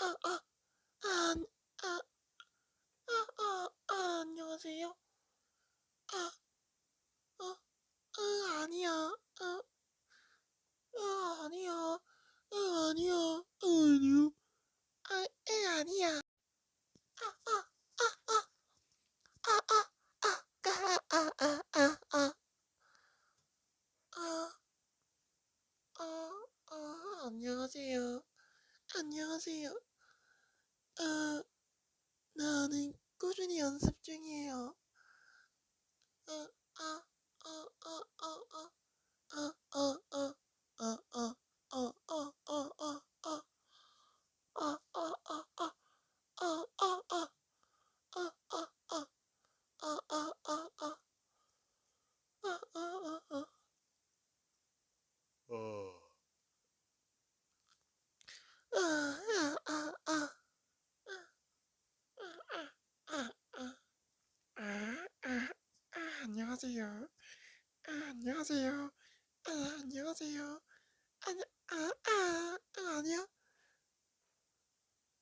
아, 아, 아, 아, 아, 아, 아, 안녕하세요. 아, 어, 어, 아니야. 어, 어, 아니야. 어, 아니야. 어, 아니야. 아, 에, 아니야. 아, 아, 아, 아, 아, 아, 아, 아, 아, 아, 아, 아. 아, 아, 아, 안녕하세요. 안녕하세요. 어, 나는 꾸준히 연습 중이에요. 안녕하세요. 아, 안녕하세요. 아, 안녕하세요. 아, 아, 아.